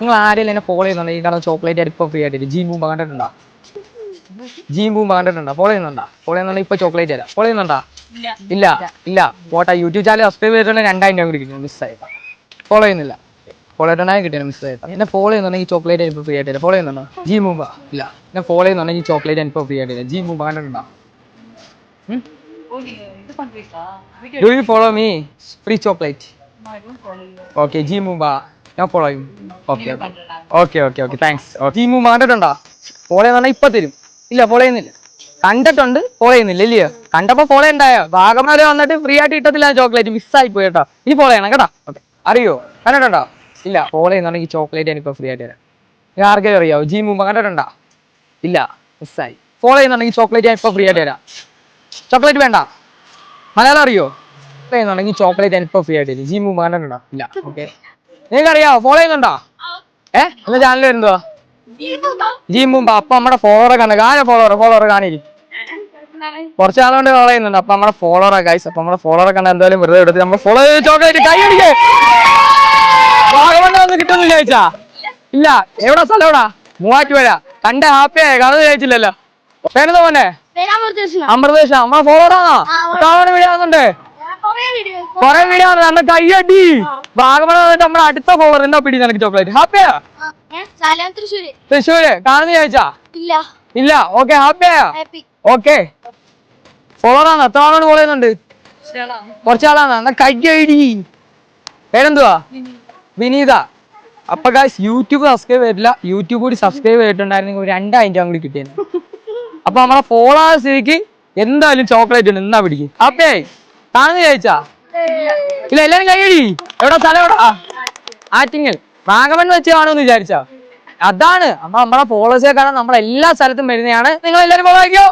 നിങ്ങൾ ആരെങ്കിലും എന്നെ ഫോളോ ചെയ്യുന്നുണ്ടോ? ഈ കാണുന്ന ചോക്ലേറ്റ് അരിപ്പം ഫ്രീ ആയിട്ട് ജീൻ ബൂമ്പ കണ്ടിട്ടുണ്ടോ? ജീൻ ബൂമ്പ കണ്ടിട്ടുണ്ടോ? ഫോളോ ചെയ്യുന്നുണ്ടോ? ഫോളോ ചെയ്യുന്നുണ്ടോ ഇപ്പൊ ചോക്ലേറ്റ് തരാം. ഫോളോ ചെയ്യുന്നുണ്ടോ? ഇല്ല. ഇല്ല പോട്ടെ യൂട്യൂബ് ചാനൽ സബ്സ്ക്രൈബ് ചെയ്തിട്ടുണ്ടെങ്കിൽ രണ്ടായിരം രൂപ കിട്ടും. മിസ്സായി ഫോളോ ചെയ്യുന്നില്ല. ഫോളോ ചെയ്തിട്ടുണ്ടെങ്കിൽ കിട്ടിയ മിസ്സായി എന്നെ ഫോളോ ചെയ്യുന്നുണ്ടെങ്കിൽ ചോക്ലേറ്റ് അരിപ്പം ഫ്രീ ആയിട്ട് ഫോളോ ചെയ്യുന്നുണ്ടോ? ജീൻ ബൂമ്പ ഇല്ല. എന്നെ ഫോളോ ചെയ്യുന്നുണ്ടെങ്കിൽ ചോക്ലേറ്റ് അരിപ്പം ഫ്രീ ആയിട്ട് ജീൻ ബൂമ്പ കണ്ടിട്ടുണ്ടോ? Do you follow me free chocolate okay G മുമ്പ ഞാൻ ഫോളോ ചെയ്യും okay. Okay okay okay. Thanks G മുമ്പ കണ്ടിട്ടുണ്ടോ ഫോളോ ചെയ്യുന്ന ഇപ്പൊ തരും. ഇല്ല ഫോളോ ചെയ്യുന്നില്ല കണ്ടിട്ടുണ്ട് ഫോളോ ചെയ്യുന്നില്ല ഇല്ലയോ? കണ്ടപ്പോ ഫോളോ ഉണ്ടായോ? ഭാഗമാരെ വന്നിട്ട് ഫ്രീ ആയിട്ട് കിട്ടത്തില്ല ചോക്ലേറ്റ്. മിസ്സായി പോയി കേട്ടോ. ഇനി ഫോളോ ചെയ്യണം കേട്ടോ. ഓക്കെ. അറിയോ? കണ്ടിട്ടുണ്ടോ? ഇല്ല ഫോളോ ചെയ്യുന്നുണ്ടെങ്കിൽ ചോക്ലേറ്റ് എനിക്കിപ്പോ ഫ്രീ ആയിട്ട് തരാം. ആർക്കെങ്കിലും അറിയാവോ? ജി മുമ്പ് കണ്ടിട്ടുണ്ടോ? ഇല്ല മിസ്സായി ഫോളോ ചെയ്യുന്നുണ്ടെങ്കിൽ ചോക്ലേറ്റ് ഞാൻ ഇപ്പൊ ഫ്രീ ആയിട്ട് തരാം. ചോക്ലേറ്റ് വേണ്ട. മലയാളം അറിയോ? ചെയ്യുന്നുണ്ടെങ്കിൽ ചോക്ലേറ്റ് ഞാൻ ഇപ്പൊ ഫ്രീ ആയിട്ട് തരും. ജി മുമ്പ് കണ്ടിട്ടുണ്ടോ? ഇല്ല ഓക്കെ. നിങ്ങൾക്ക് അറിയാവോ ഫോളോ ചെയ്യുന്നുണ്ടോ ഏ? എന്റെ ചാനൽ വരുന്നതോ? ജി മുമ്പ് അപ്പൊ നമ്മുടെ ഫോളോറെ കണ്ട കാന ഫോളോറെ ഫോളോറെ കാണിക്കും കുറച്ച് നാളുകൊണ്ട് ഫോളോ ചെയ്യുന്നുണ്ട്. അപ്പൊ നമ്മുടെ ഫോളോറെ ഗൈസ് അപ്പൊ നമ്മുടെ ഫോളോറെ കണ്ട എന്തായാലും വെറുതെ എടുത്ത് നമ്മൾ ഫോളോ ചോക്ലേറ്റ് കൈ അടിക്കേ വാഗമണ്ണ ഒന്ന് കിട്ടുമെന്ന് ചോദിച്ചാ ഇല്ല. എവിടെ? സ്ഥലം എവിടാ? മൂവാറ്റുപുഴ. കണ്ട ഹാപ്പി ആയ കഥ ചോദിച്ചില്ലല്ലോ പേരെന്താ മോനെ? അമൃതേശ നമ്മളെ ഫോളോറാണോ കാണാൻ വീഡിയോ ആകുന്നുണ്ട് കൊറേ വീഡിയോ ആണ് കയ്യടി. വന്നിട്ട് നമ്മുടെ അടുത്ത ഫോളോർ എന്താ പിടി നിനക്ക് ചോക്ലേറ്റ് ഹാപ്പിയാ തൃശ്ശൂര്. കാണുന്ന ചോദിച്ചാ? ഇല്ല. ഇല്ല. ഓക്കെ ഹാപ്പിയാ ഹാപ്പി ഓക്കെ ഫോളോറാണ് എത്ര ആളോട് ഫോളോ ചെയ്യുന്നുണ്ട്? കുറച്ചാളാണ് എന്നാ കയ്യടി. പേരെന്തുവാ? വിനീത. അപ്പൊ ഗായ്സ് യൂട്യൂബ് സബ്സ്ക്രൈബ് ചെയ്തിട്ടില്ല. യൂട്യൂബ് കൂടി സബ്സ്ക്രൈബ് ചെയ്തിട്ടുണ്ടായിരുന്നെങ്കിൽ ഒരു രണ്ടായിരം കൂടി കിട്ടിയത് അപ്പൊ നമ്മളെ ഫോളോ സ്ഥിതിക്ക് എന്തായാലും ചോക്ലേറ്റ് ഉണ്ട്. എന്നാ പിടിക്കും. അപ്പേ കാണുന്ന ചോദിച്ചാ? ഇല്ല എല്ലാരും കൈയടി എവിടെ സ്ഥലം എവിടാ? ആറ്റിങ്ങൽ വാഗമൺ വെച്ച് കാണുമെന്ന് വിചാരിച്ചാ? അതാണ്. അപ്പൊ നമ്മളെ ഫോളോവേഴ്സെ കാണാൻ നമ്മൾ എല്ലാ സ്ഥലത്തും വരുന്നതാണ്. നിങ്ങൾ എല്ലാരും ഫോളോ